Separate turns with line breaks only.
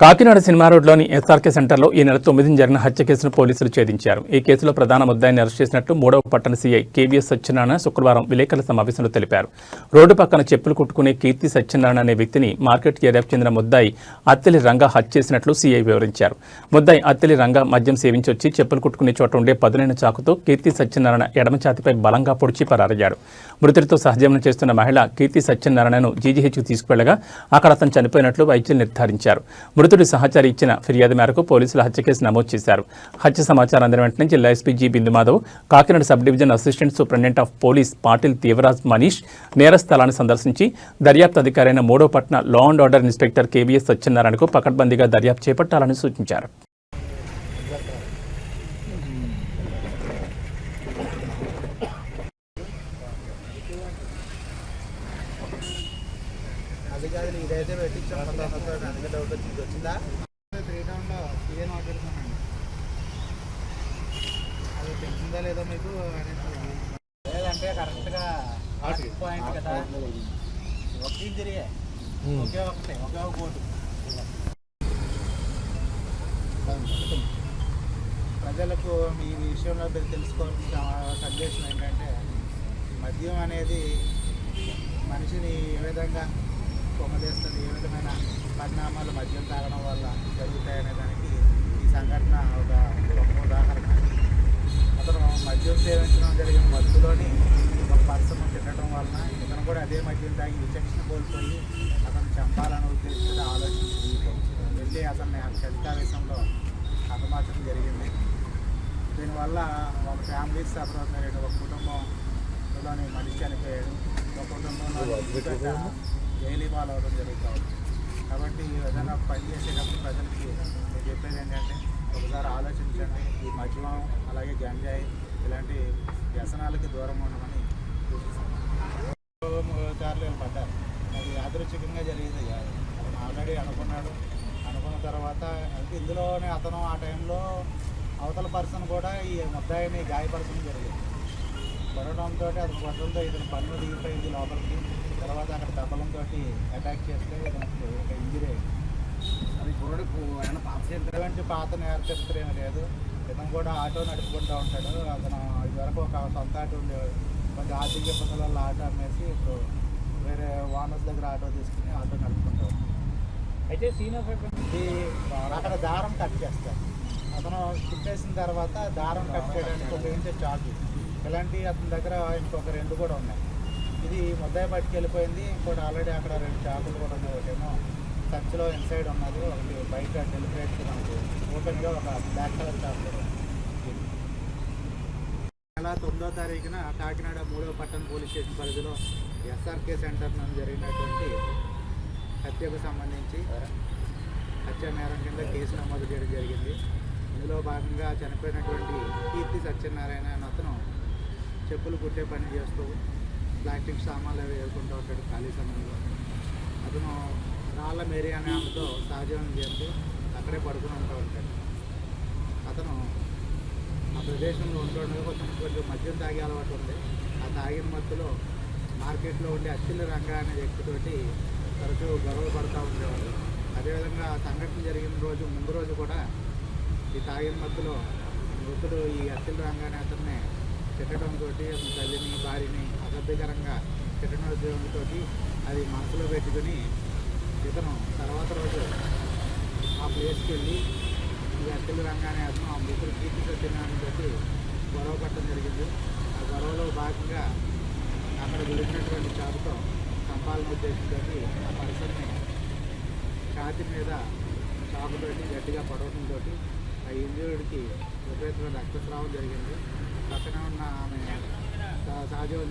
Kakinada cinema రోడ్లోని SRK సెంటర్లో ఈ నెల తొమ్మిదిని జరిగిన హత్య కేసును పోలీసులు ఛేదించారు. ఈ కేసులో ప్రధాన ముద్దాయిని అరెస్ట్ చేసినట్లు మూడవ పట్టణ సీఐ కేవీఎస్ సత్యనారాయణ శుక్రవారం విలేకరుల సమావేశంలో తెలిపారు. రోడ్డు పక్కన చెప్పులు కుట్టుకునే కీర్తి సత్యనారాయణ అనే వ్యక్తిని మార్కెట్ ఏరియాకు చెందిన ముద్దాయి అత్తెలి రంగా హత్య చేసినట్లు సీఐ వివరించారు. ముద్దాయి అత్తెలి రంగా మద్యం సేవించి వచ్చి చెప్పులు కుట్టుకునే చోట ఉండే పదునైన చాకుతో కీర్తి సత్యనారాయణ ఎడమ ఛాతిపై బలంగా పొడిచి పరారయ్యాడు. మృతుడితో సహజీవనం చేస్తున్న మహిళ కీర్తి సత్యనారాయణను జీజీహెచ్కు తీసుకువెళ్ళగా అక్కడ అతను చనిపోయినట్లు వైద్యులు నిర్ధారించారు. మృతుడి సహచారి ఇచ్చిన ఫిర్యాదు మేరకు పోలీసులు హత్య కేసు నమోదు చేశారు. హత్య సమాచారం అందిన వెంటనే జిల్లా SP G Bindumadhav Kakinada sub division assistant superintendent of police Patil Devaraj Manish నేర స్థలాన్ని సందర్శించి దర్యాప్తు అధికారైన మూడో పట్న law and order inspector KVS సత్యనారాయణకు పకడ్బందీగా దర్యాప్తు చేపట్టాలని సూచించారు.
కాదు నీ ఇదైతే పెట్టించాం. అందుకే డౌట్ వచ్చింది. వచ్చిందా? త్రీ టౌన్లో సీఎన్ మాట్లాడుతున్నాను అది తెలిసిందా లేదా మీకు లేదంటే కరెక్ట్గా పాయింట్ కదా. ఒకే తిరిగే. ఒకే ఒకటే ఒకే ఒక కోటు ప్రజలకు మీ విషయంలో మీరు తెలుసుకోవాల్సిన సందేశం ఏంటంటే మద్యం అనేది మనిషిని ఏ విధంగా పొంగలేస్తుంది ఏ విధమైన పరిణామాలు మద్యం తాగడం వల్ల జరుగుతాయనే దానికి ఈ సంఘటన ఒక గొప్ప ఉదాహరణ. అతను మద్యం సేవించడం జరిగిన మత్తులోని ఒక పర్సన్ తినడం వలన ఇతను కూడా అదే మద్యం తాగి విచక్షణ కోల్పోయి అతను చంపాలని ఉద్దేశించి ఆలోచించి వెళ్ళి అతన్ని చలితావేశంలో హతమార్చడం జరిగింది. దీనివల్ల ఒక ఫ్యామిలీ సఫర్ అవుతున్నారండి ఒక కుటుంబంలోని మనిషి చనిపోయాడు. ఒక కుటుంబంలో జైలు పాలవడం జరుగుతుంది కాబట్టి ఏదైనా పని చేసేటప్పుడు ప్రజలకి నేను చెప్పేది ఏంటంటే ఒకసారి ఆలోచించండి. ఈ మద్యం అలాగే గంజాయి ఇలాంటి వ్యసనాలకి దూరం ఉండమని సూచిస్తున్నాను సార్లు ఏం పడ్డారు? అది యాదృచ్ఛికంగా జరిగింది. కాదు అతను ఆల్రెడీ అనుకున్నాడు. అనుకున్న తర్వాత అంటే ఇందులోనే అతను ఆ టైంలో అవతల పర్సన్ కూడా ఈ ముద్దాయిని గాయపరచడం జరిగింది. కొట్టడంతో అది కొట్టడంతో ఇతను పన్ను దిగిపోయింది లోపలికి తర్వాత అక్కడ దెబ్బలంతో అటాక్ చేస్తే ఇతనికి ఒక ఇంజరీ
అది కుర్రడు ఆయన పాప
ఎటువంటి పాత నేర చరిత్ర ఏమీ లేదు. ఇతను కూడా ఆటో నడుపుకుంటూ ఉంటాడు. అతను ఇదివరకు ఒక సొంత ఆటో ఉండేవాడు. కొంచెం ఆర్థిక ఇబ్బందుల వల్ల ఆటో అమ్మేసి ఇప్పుడు వేరే ఓనర్స్ దగ్గర ఆటో తీసుకుని ఆటో నడుపుకుంటాడు
అయితే సీన్
ఇది అక్కడ దారం కట్ చేస్తారు. అతను తిప్పేసిన తర్వాత దారం కట్ చేయడానికి ఉపయోగించే చాకు ఇలాంటి అతని దగ్గర ఇంకొక రెండు కూడా ఉన్నాయి. ఇది ముద్దాయి పట్టుకెళ్ళిపోయింది. ఇంకోటి ఆల్రెడీ అక్కడ రెండు చాకులు కూడా ఉన్నాయి. ఒకటేమో సంచిలో ఇన్సైడ్ ఉన్నది. ఒకటి బయట డెలిబరేట్ మనకు ఓపెన్గా ఒక బ్లాక్ కలర్ చేపలు నెల తొమ్మిదో తారీఖున కాకినాడ మూడవ పట్టణ పోలీస్ స్టేషన్ పరిధిలో ఎస్ఆర్కే సెంటర్ నుండి జరిగినటువంటి హత్యకు సంబంధించి హత్య నేరం కింద కేసు నమోదు చేయడం జరిగింది. ఇందులో భాగంగా చనిపోయినటువంటి కీర్తి సత్యనారాయణ అతను చెప్పులు కుట్టే పని చేస్తూ ప్లాస్టిక్ సామాన్లు అవి వేసుకుంటూ ఉంటాడు ఖాళీ సమయంలో. అతను రాళ్ళ మేరీ అనే ఆమెతో సహజీవనం చేస్తూ అక్కడే పడుకుని ఉంటూ ఉంటాడు. అతను ఆ ప్రదేశంలో ఉంటుండగా కొంచెం కొంచెం మద్యం తాగే అలవాటు ఉంది. ఆ తాగిన మత్తులో మార్కెట్లో ఉండే అత్తిల రంగా అనే వ్యక్తితోటి తరచూ గొడవ పడుతూ ఉండేవాడు. అదేవిధంగా ఆ సంఘటన జరిగిన రోజు ముందు రోజు కూడా ఈ తాగిన మత్తులో మృతుడు ఈ అత్తిల రంగా అనే అతన్ని తిట్టడంతో అతని తల్లిని భార్యని అసభ్యకరంగా తిట్టడంతో అది మనసులో పెట్టుకుని ఇతను తర్వాత రోజు ఆ ప్లేస్కి వెళ్ళి ఈ అత్తలు రంగానే అతను ఆ ముగ్గురు కీర్తి సత్యనారాయణతో గొడవ పట్టడం జరిగింది. ఆ గొడవలో భాగంగా అక్కడ దొరికినటువంటి చాకుతో చంపాలని ఉద్దేశంతో ఆ పర్సన్ని ఛాతి మీద చాకుతోటి గట్టిగా పడవడంతో ఆ ఇంజురీడికి విపరీతమైన రక్తస్రావం జరిగింది. పక్కన ఉన్న ఆమె సహజ